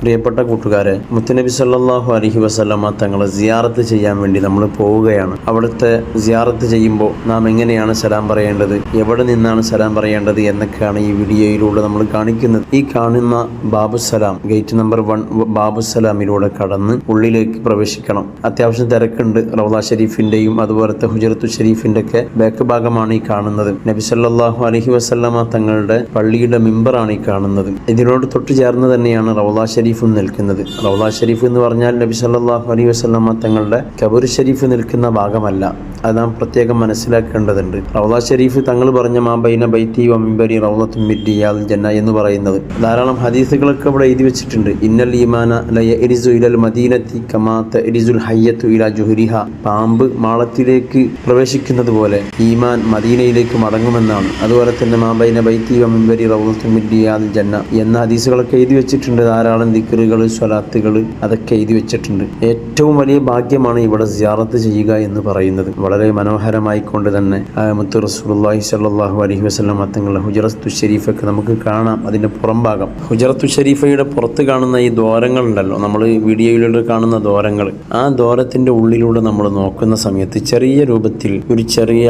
പ്രിയപ്പെട്ട കൂട്ടുകാരെ മുത്തുനബി സല്ലാഹു അലഹി വസല്ലമ തങ്ങളെ സിയാറത്ത് ചെയ്യാൻ വേണ്ടി നമ്മൾ പോവുകയാണ്. അവിടുത്തെ സിയാറത്ത് ചെയ്യുമ്പോൾ നാം എങ്ങനെയാണ് സലാം പറയേണ്ടത് എവിടെ നിന്നാണ് സലാം പറയേണ്ടത് എന്നൊക്കെയാണ് ഈ വീഡിയോയിലൂടെ നമ്മൾ കാണിക്കുന്നത്. ഈ കാണുന്ന ബാബുസലാം ഗേറ്റ് നമ്പർ വൺ ബാബുസലാമിലൂടെ കടന്ന് ഉള്ളിലേക്ക് പ്രവേശിക്കണം. അത്യാവശ്യം തിരക്കുണ്ട് റൗദ ഷരീഫിന്റെയും അതുപോലത്തെ ഹുജറത്തു ഷെരീഫിന്റെ ഒക്കെ ബാക്ക് ഭാഗമാണ് ഈ കാണുന്നത്. നബി സല്ലാഹു അലഹി വസല്ലമ തങ്ങളുടെ പള്ളിയുടെ മെമ്പറാണ് ഈ കാണുന്നത്. ഇതിനോട് തൊട്ട് ചേർന്ന് തന്നെയാണ് റൗദ ഷരീഫും നിൽക്കുന്നത്. റൗദ ഷരീഫ് എന്ന് പറഞ്ഞാൽ നബി സല്ലാഹു അലൈഹി വസല്ലമ തങ്ങളുടെ കബൂർ ഷരീഫ് നിൽക്കുന്ന ഭാഗമല്ല. അത് നാം പ്രത്യേകം മനസ്സിലാക്കേണ്ടതുണ്ട്. റൗദ ഷെരീഫ് തങ്ങൾ പറഞ്ഞ മാ ബൈന ബൈത്തി വമിബരി റൗദത്തും മിരിയാൽ ജന്ന എന്ന് പറയുന്നത്. ധാരാളം ഹദീസുകളൊക്കെ ഇവിടെ എഴുതി വെച്ചിട്ടുണ്ട്. ഇന്നൽ ഈമാന ലയ എരിസു ഇലൽ മദീനത്തി കമാത്ത എരിസുൽ ഹയ്യത്തു ഇല ജുഹരിഹ. പാമ്പ് മാളത്തിലേക്ക് പ്രവേശിക്കുന്നത് പോലെ ഈമാൻ മദീനയിലേക്ക് മടങ്ങുമെന്നാണ്. അതുപോലെ തന്നെ മാ ബൈന ബൈത്തി വമിബരി റൗദത്തും മിരിയാൽ ജന്ന എന്ന ഹദീസുകളൊക്കെ എഴുതി വെച്ചിട്ടുണ്ട്. ധാരാളം ദിക്കറുകൾ സ്വലാത്തുകൾ അതൊക്കെ എഴുതി വെച്ചിട്ടുണ്ട്. ഏറ്റവും വലിയ ഭാഗ്യമാണ് ഇവിടെ സിയാറത്ത് ചെയ്യുക എന്ന് പറയുന്നത്. വളരെ മനോഹരമായിക്കൊണ്ട് തന്നെ മുത്തു റസൂലുള്ളാഹി സ്വല്ലല്ലാഹു അലൈഹി വസല്ലം തങ്ങളുടെ ഹുജറത്തു ഷരീഫൊക്കെ നമുക്ക് കാണാം. അതിന്റെ പുറംഭാഗം. ഹുജറത്തു ഷരീഫയുടെ പുറത്ത് കാണുന്ന ഈ ദ്വാരങ്ങൾ ഉണ്ടല്ലോ. നമ്മൾ വീഡിയോയിലൂടെ കാണുന്ന ദ്വാരങ്ങൾ. ആ ദ്വാരത്തിന്റെ ഉള്ളിലൂടെ നമ്മൾ നോക്കുന്ന സമയത്ത് ചെറിയ രൂപത്തിൽ ഒരു ചെറിയ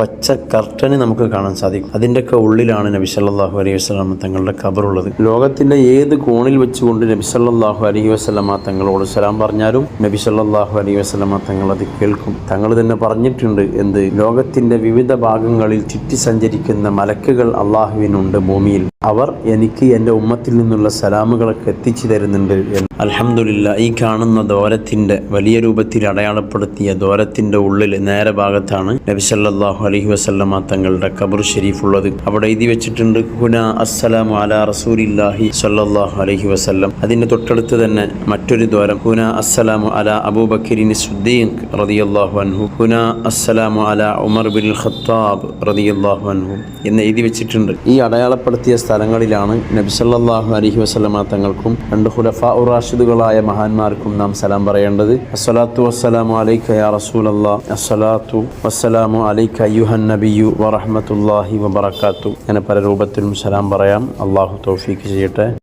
പച്ച കർട്ടന് നമുക്ക് കാണാൻ സാധിക്കും. അതിന്റെയൊക്കെ ഉള്ളിലാണ് നബി സല്ലാഹു അലൈഹി വസ്ലാം തങ്ങളുടെ ഖബറുള്ളത്. ലോകത്തിന്റെ ഏത് കോണിൽ വെച്ചുകൊണ്ട് നബി സല്ലാഹു അലൈഹി വസ്ലാം തങ്ങളോട് സലാം പറഞ്ഞാലും നബി സല്ലാഹു അലൈഹി വസ്ലാം തങ്ങൾ അത് കേൾക്കും. തങ്ങൾ തന്നെ പറഞ്ഞിട്ടുണ്ട് എന്ത്? ലോകത്തിന്റെ വിവിധ ഭാഗങ്ങളിൽ ചുറ്റി സഞ്ചരിക്കുന്ന മലക്കുകൾ അള്ളാഹുവിനുണ്ട് ഭൂമിയിൽ. അവർ എനിക്ക് എന്റെ ഉമ്മത്തിൽ നിന്നുള്ള സലാമുകളൊക്കെ എത്തിച്ചു തരുന്നുണ്ട് എന്ന്. അലഹമുല്ല ഈ കാണുന്ന ദോരത്തിന്റെ വലിയ രൂപത്തിൽ അടയാളപ്പെടുത്തിയ ദോരത്തിന്റെ ഉള്ളിൽ നേരെ ഭാഗത്താണ് നബിസല്ലാഹു അലഹി വസല്ലമ തങ്ങളുടെ ഖബർ ഷെരീഫ് ഉള്ളത് അവിടെ എഴുതി വെച്ചിട്ടുണ്ട് ഹുന അസ്സലാമു അലാ റസൂലില്ലാഹി സല്ലല്ലാഹു അലഹി വസല്ലം. അതിന്റെ തൊട്ടടുത്ത് തന്നെ മറ്റൊരു ദ്വാരം ഹുന അസ്സലാമു അലാ അബൂബക്കറിൻ സുദ്ദീഖ് റളിയല്ലാഹു അൻഹു. ഹുന അസ്സലാമു അലാ ഉമർ ബിൻ ഖത്താബ് റളിയല്ലാഹു അൻഹു. എന്ന് എഴുതി വെച്ചിട്ടുണ്ട്. ഈ അടയാളപ്പെടുത്തിയ സ്ഥലങ്ങളിലാണ് നബി സല്ലല്ലാഹു അലൈഹി വസല്ലമ തങ്ങൾക്കും രണ്ട് ഹുലഫ റാഷിദുകളായ മഹാന്മാർക്കും നാം സലാം പറയേണ്ടത്. അസ്സലാത്തു വസ്സലാമു അലൈക യാ റസൂലല്ലാ. അസ്സലാത്തു വസ്സലാമു അലൈക അയ്യുഹൻ നബിയു വറഹമത്തല്ലാഹി വബറക്കാത്തു അങ്ങനെ പല രൂപത്തിലും സലാം പറയാം. അള്ളാഹു തൗഫീക്ക് ചെയ്യട്ടെ.